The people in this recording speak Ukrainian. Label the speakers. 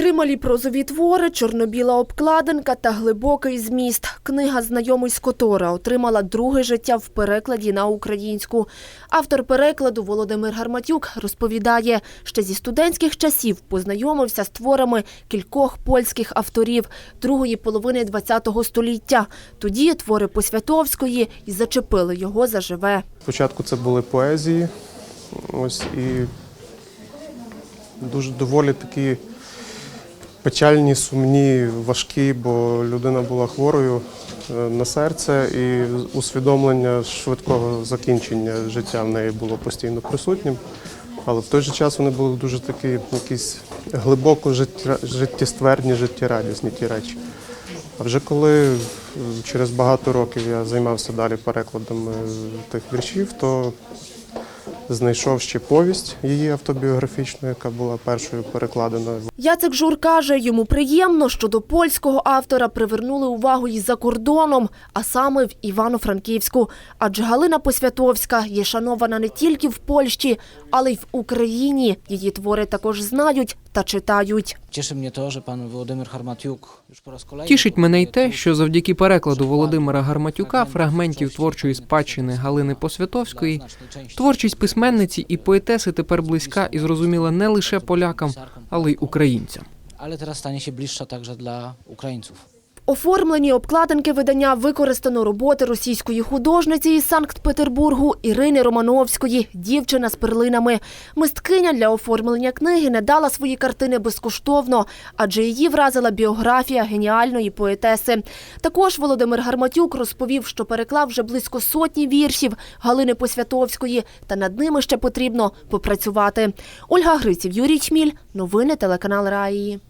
Speaker 1: Три малі прозові твори, чорно-біла обкладинка та глибокий зміст. Книга «Знайомий з Котора» отримала друге життя в перекладі на українську. Автор перекладу Володимир Гарматюк розповідає, ще зі студентських часів познайомився з творами кількох польських авторів другої половини ХХ століття. Тоді твори Посвятовської і зачепили його заживе.
Speaker 2: Спочатку це були поезії, ось і дуже доволі такі печальні, сумні, важкі, бо людина була хворою е, на серце, і усвідомлення швидкого закінчення життя в неї було постійно присутнім. Але в той же час вони були дуже такі якісь глибоко життєстверні, життєрадісні ті речі. А вже коли е, через багато років я займався далі перекладом е, тих віршів, то знайшов ще повість її автобіографічну, яка була першою перекладеною.
Speaker 1: Яцек Жур каже, йому приємно, що до польського автора привернули увагу і за кордоном, а саме в Івано-Франківську. Адже Галина Посвятовська є шанована не тільки в Польщі, але й в Україні. Її твори також знають та читають.
Speaker 3: Тішить мене й те, що завдяки перекладу Володимира Гарматюка фрагментів творчої спадщини Галини Посвятовської творчість письменниці і поетеси тепер близька і зрозуміла не лише полякам, але й українцям.
Speaker 4: Але зараз стане ще bliższa також для Ukraińców.
Speaker 1: В оформленні обкладинки видання використано роботи російської художниці із Санкт-Петербургу Ірини Романовської, дівчина з перлинами. Мисткиня для оформлення книги не дала свої картини безкоштовно, адже її вразила біографія геніальної поетеси. Також Володимир Гарматюк розповів, що переклав вже близько сотні віршів Галини Посвятовської, та над ними ще потрібно попрацювати. Ольга Гриців, Юрій Чміль, новини телеканал Раї.